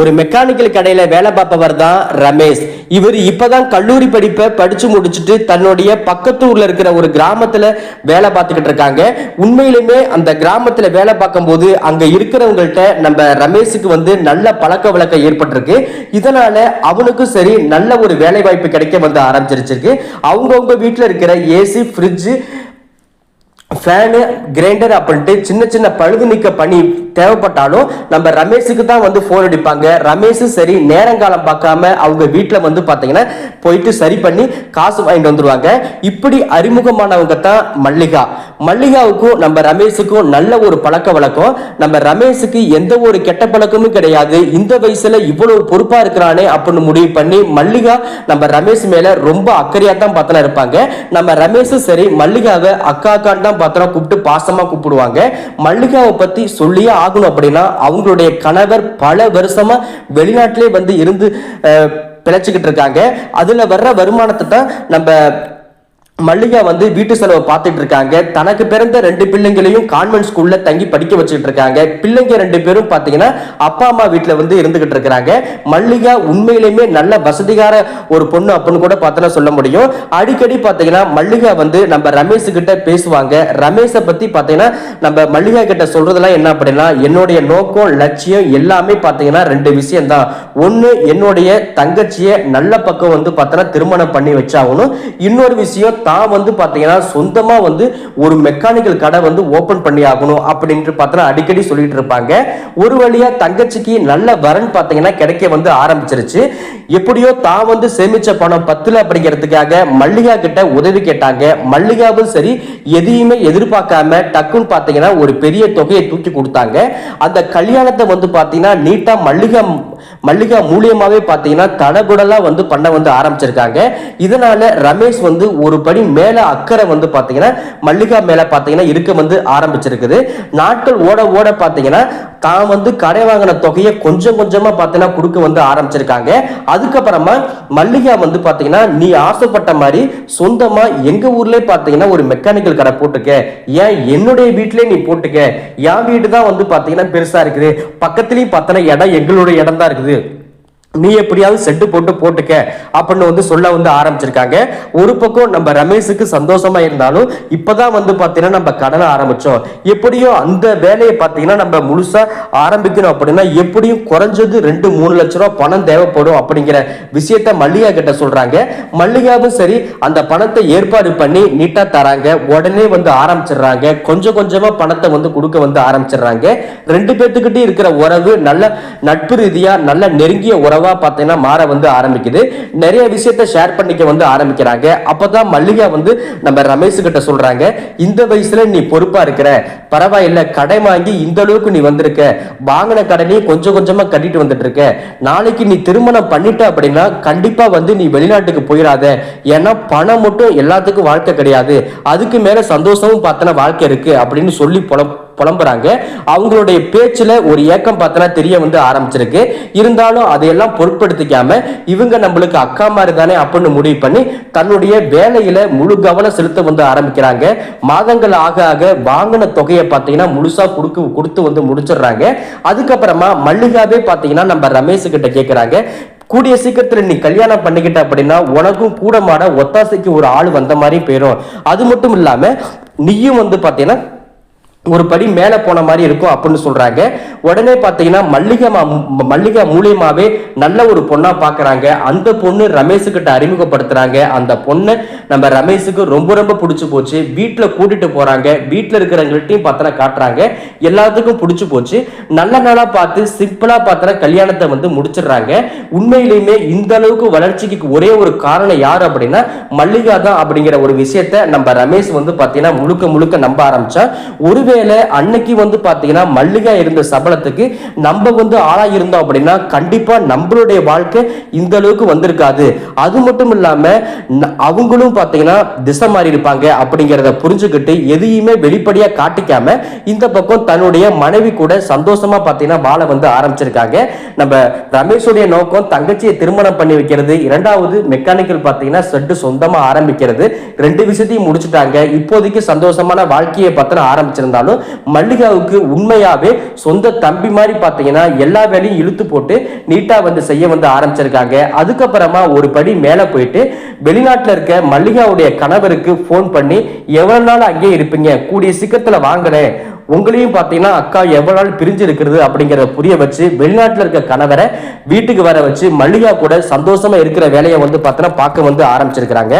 ஒரு மெக்கானிக்கல் கடையில வேலை பார்ப்பவர் தான் ரமேஷ். இவர் இப்பதான் கல்லூரி படிப்பை படிச்சு முடிச்சுட்டு தன்னுடைய பக்கத்து ஊரில் இருக்கிற ஒரு கிராமத்துல வேலை பார்த்துக்கிட்டு இருக்காங்க. உண்மையிலுமே அந்த கிராமத்துல வேலை பார்க்கும்போது அங்க இருக்கிறவங்கள்ட்ட நம்ம ரமேஷுக்கு வந்து நல்ல பழக்க வழக்கம் ஏற்பட்டிருக்கு. இதனால அவனுக்கும் சரி நல்ல ஒரு வேலை வாய்ப்பு கிடைக்க வந்து ஆரம்பிச்சிருச்சிருக்கு. அவங்கவுங்க வீட்டில் இருக்கிற ஏசி ஃப்ரிட்ஜு ஃபேனு கிரைண்டர் அப்படின்ட்டு சின்ன சின்ன பழுது நீக்க பணி தேவைப்பட்டாலும் நம்ம ரமேஷுக்கு தான் வந்து ஃபோன் அடிப்பாங்க. ரமேஷும் சரி நேரங்காலம் பார்க்காம அவங்க வீட்டில் வந்து பார்த்தீங்கன்னா போயிட்டு சரி பண்ணி காசு வாங்கிட்டு வந்துருவாங்க. இப்படி அறிமுகமானவங்க தான் மல்லிகா. மல்லிகாவுக்கும் நம்ம ரமேஷுக்கும் நல்ல ஒரு பழக்க வழக்கம். நம்ம ரமேஷுக்கு எந்த ஒரு கெட்ட பழக்கமும் கிடையாது. இந்த வயசுல இவ்வளவு பொறுப்பா இருக்கிறானே அப்படின்னு முடிவு பண்ணி மல்லிகா நம்ம ரமேஷ் மேல ரொம்ப அக்கறையா தான் பார்த்தனா இருப்பாங்க. நம்ம ரமேஷும் சரி மல்லிகாவை அக்கா அக்கான்னு தான் பார்த்தனா கூப்பிட்டு பாசமா கூப்பிடுவாங்க. மல்லிகாவை பத்தி சொல்லியே ஆகணும் அப்படின்னா அவங்களுடைய கணவர் பல வருஷமா வெளிநாட்டிலே வந்து இருந்து பிழைச்சிக்கிட்டு இருக்காங்க. அதுல வர்ற வருமானத்தை தான் நம்ம மல்லிகா வந்து வீட்டு செலவை பார்த்துட்டு இருக்காங்க. தனக்கு பிறந்த ரெண்டு பிள்ளைங்களையும் கான்வென்ட் ஸ்கூல்ல தங்கி படிக்க வச்சுட்டு இருக்காங்க. பிள்ளைங்க ரெண்டு பேரும் பாத்தீங்கன்னா அப்பா அம்மா வீட்டுல வந்து இருந்துகிட்டு இருக்காங்க மல்லிகா உண்மையிலுமே நல்ல வசதிகார ஒரு பொண்ணு அப்படின்னு கூட பார்த்தனா சொல்ல முடியும். அடிக்கடி பாத்தீங்கன்னா மல்லிகா வந்து நம்ம ரமேஷ் கிட்ட பேசுவாங்க. ரமேஷை பத்தி பாத்தீங்கன்னா நம்ம மல்லிகா கிட்ட சொல்றதெல்லாம் என்ன அப்படின்னா என்னுடைய நோக்கம் லட்சியம் எல்லாமே பாத்தீங்கன்னா ரெண்டு விஷயம் தான் ஒண்ணு என்னுடைய தங்கச்சியை நல்ல பக்கம் வந்து பார்த்தோன்னா திருமணம் பண்ணி வச்சாகணும். இன்னொரு விஷயம் தான் வந்து பார்த்தீங்கன்னா சொந்தமாக வந்து ஒரு மெக்கானிக்கல் கடை வந்து ஓப்பன் பண்ணி ஆகணும் அப்படின்ட்டு பார்த்தோன்னா அடிக்கடி சொல்லிட்டு இருப்பாங்க. ஒரு வழியாக தங்கச்சிக்கு நல்ல வரன் பார்த்தீங்கன்னா கிடைக்க வந்து ஆரம்பிச்சிருச்சு. எப்படியோ தான் வந்து சேமிச்ச பணம் பத்தில் அப்படிங்கிறதுக்காக மல்லிகா கிட்ட உதவி கேட்டாங்க. மல்லிகாவும் சரி எதையுமே எதிர்பார்க்காம டக்குன்னு பார்த்தீங்கன்னா ஒரு பெரிய தொகையை தூக்கி கொடுத்தாங்க. அந்த கல்யாணத்தை வந்து பார்த்தீங்கன்னா நீட்டாக மல்லிகா மல்லிகா மூலியமாகவே பார்த்தீங்கன்னா தடகுடலாக வந்து பண்ண வந்து ஆரம்பிச்சிருக்காங்க. இதனால ரமேஷ் வந்து ஒரு படி மேல அக்கறை வந்து பார்த்தீங்கன்னா மல்லிகா மேல பார்த்தீங்கன்னா இருக்க வந்து ஆரம்பிச்சிருக்குது. நாட்கள் ஓட ஓட பார்த்தீங்கன்னா தான் வந்து கடை வாங்கின தொகையை கொஞ்சம் கொஞ்சமா பார்த்தீங்கன்னா கொடுக்க வந்து ஆரம்பிச்சிருக்காங்க. அதுக்கப்புறமா மல்லிகா வந்து பார்த்தீங்கன்னா நீ ஆசைப்பட்ட மாதிரி சொந்தமா எங்க ஊர்லேயே பார்த்தீங்கன்னா ஒரு மெக்கானிக்கல் கடை போட்டுக்க. ஏன் என்னுடைய வீட்டிலே நீ போட்டுக்க? என் வீடு தான் வந்து பார்த்தீங்கன்னா பெருசா இருக்குது. பக்கத்துலேயும் பார்த்தோன்னா இடம் எங்களுடைய இடம் தான் இருக்குது. நீ எப்படியாவது செட்டு போட்டு போட்டுக்க அப்படின்னு வந்து சொல்ல வந்து ஆரம்பிச்சிருக்காங்க. ஒரு பக்கம் நம்ம ரமேஷுக்கு சந்தோஷமா இருந்தாலும் இப்பதான் வந்து பாத்தீங்கன்னா நம்ம கடனை ஆரம்பிச்சோம். எப்படியும் அந்த வேலையை பாத்தீங்கன்னா நம்ம முழுசா ஆரம்பிக்கணும் அப்படின்னா எப்படியும் குறைஞ்சது ரெண்டு மூணு லட்ச ரூபா பணம் தேவைப்படும் அப்படிங்கிற விஷயத்த மல்லிகா கிட்ட சொல்றாங்க. மல்லிகாவும் சரி அந்த பணத்தை ஏற்பாடு பண்ணி நீட்டா தராங்க. உடனே வந்து ஆரம்பிச்சிடுறாங்க. கொஞ்சம் கொஞ்சமா பணத்தை வந்து கொடுக்க வந்து ஆரம்பிச்சிடுறாங்க. ரெண்டு பேர்த்துக்கிட்டே இருக்கிற உறவு நல்ல நட்பு ரீதியா நல்ல நெருங்கிய உறவு பார்த்தீங்கன்னா மாற வந்து ஆரம்பிக்குது. நிறைய விஷயத்த ஷேர் பண்ணிக்க வந்து ஆரம்பிக்கிறாங்க. அப்பதான் மல்லிகா வந்து நம்ம ரமேஷ் கிட்ட சொல்றாங்க இந்த வயசுல நீ பொறுப்பா இருக்கிற. பரவாயில்ல கடை வாங்கி இந்த அளவுக்கு நீ வந்திருக்க. வாங்கின கடனையும் கொஞ்சம் கொஞ்சமா கட்டிட்டு வந்துட்டு இருக்க. நாளைக்கு நீ திருமணம் பண்ணிட்ட அப்படின்னா கண்டிப்பா வந்து நீ வெளிநாட்டுக்கு போயிடாத. ஏன்னா பணம் மட்டும் எல்லாத்துக்கும் வாழ்க்கை கிடையாது. அதுக்கு மேல சந்தோஷமும் பார்த்தன வாழ்க்கை இருக்கு. அப்படின்னு சொல்லி புலம் புலம்புறாங்க. அவங்களுடைய பேச்சுல ஒரு ஏக்கம் பார்த்தனா தெரிய வந்து ஆரம்பிச்சிருக்கு. இருந்தாலும் அதையெல்லாம் பொருட்படுத்திக்காம இவங்க நம்மளுக்கு அக்கா மாதிரி தானே அப்படின்னு முடிவு பண்ணி தன்னுடைய வேலையில முழு கவனம் செலுத்த வந்து ஆரம்பிக்கிறாங்க. மாதங்கள் ஆக ஆக வாங்கின தொகையை பார்த்தீங்கன்னா முழுசா கொடுக்க கொடுத்து வந்து முடிச்சிடுறாங்க. அதுக்கப்புறமா மல்லிகாவே பார்த்தீங்கன்னா நம்ம ரமேஷ் கிட்ட கேட்குறாங்க கூடிய சீக்கிரத்தில் நீ கல்யாணம் பண்ணிக்கிட்ட அப்படின்னா உனக்கும் கூடமாட ஒத்தாசைக்கு ஒரு ஆள் வந்த மாதிரி போயிடும் அது மட்டும் இல்லாம நீயும் வந்து பார்த்தீங்கன்னா ஒரு படி மேலே போன மாதிரி இருக்கும் அப்படின்னு சொல்றாங்க. உடனே பார்த்தீங்கன்னா மல்லிகா மா- மல்லிகா மூலியமாவே நல்ல ஒரு பொண்ணா பாக்குறாங்க அந்த பொண்ணு ரமேஷுக்கிட்ட அறிமுகப்படுத்துறாங்க. அந்த பொண்ணு நம்ம ரமேஷுக்கு ரொம்ப ரொம்ப பிடிச்சு போச்சு. வீட்டில் கூட்டிட்டு போறாங்க. வீட்டில் இருக்கிறவங்கள்ட்டையும் பார்த்தனா காட்டுறாங்க. எல்லாத்துக்கும் பிடிச்சு போச்சு. நல்ல நாளா பார்த்து சிம்பிளா பார்த்தனா கல்யாணத்தை வந்து முடிச்சிடுறாங்க. உண்மையிலுமே இந்த அளவுக்கு வளர்ச்சிக்கு ஒரே ஒரு காரணம் யார் அப்படின்னா மல்லிகா தான் அப்படிங்கிற ஒரு விஷயத்த நம்ம ரமேஷ் வந்து பார்த்தீங்கன்னா முழுக்க முழுக்க நம்ப ஆரம்பிச்சா. ஒருவேளை அன்னைக்கு வந்து பார்த்தீங்கன்னா மல்லிகா இருந்த சபலத்துக்கு நம்ம வந்து ஆளா இருந்தோம் அப்படின்னா கண்டிப்பா நம்மளுடைய வாழ்க்கை இந்த அளவுக்கு வந்திருக்காது. அது மட்டும் இல்லாம அவங்களும் பார்த்தீங்கன்னா திசை மாறி இருப்பாங்க அப்படிங்கிறத புரிஞ்சுக்கிட்டு எதையுமே வெளிப்படையாக காட்டிக்காம இந்த பக்கம் தன்னுடைய மனைவி கூட சந்தோஷமா பார்த்தீங்கன்னா வாழ வந்து ஆரம்பிச்சிருக்காங்க. நம்ம ரமேஷுடைய நோக்கம் தங்கச்சியை திருமணம் பண்ணி வைக்கிறது. இரண்டாவது மெக்கானிக்கல் பார்த்தீங்கன்னா செட்டு சொந்தமா ஆரம்பிக்கிறது. ரெண்டு விஷயத்தையும் முடிச்சுட்டாங்க. இப்போதைக்கு சந்தோஷமான வாழ்க்கையை பத்தின ஆரம்பிச்சிருந்தாங்க இருந்தாலும் மல்லிகாவுக்கு உண்மையாவே சொந்த தம்பி மாதிரி பார்த்தீங்கன்னா எல்லா வேலையும் இழுத்து போட்டு நீட்டா வந்து செய்ய வந்து ஆரம்பிச்சிருக்காங்க. அதுக்கப்புறமா ஒரு படி மேலே போயிட்டு வெளிநாட்டில் இருக்க மல்லிகாவுடைய கணவருக்கு ஃபோன் பண்ணி எவ்வளவு நாள் அங்கேயே இருப்பீங்க? கூடிய சீக்கிரத்தில் வாங்கினேன் உங்களையும் பார்த்தீங்கன்னா அக்கா எவ்வளவு நாள் பிரிஞ்சு இருக்கிறது? அப்படிங்கிறத புரிய வச்சு வெளிநாட்டில் இருக்க கணவரை வீட்டுக்கு வர வச்சு மல்லிகா கூட சந்தோஷமா இருக்கிற வேலையை வந்து பார்த்தீங்கன்னா பார்க்க வந்து ஆரம்பிச்சிருக்கிறாங்க.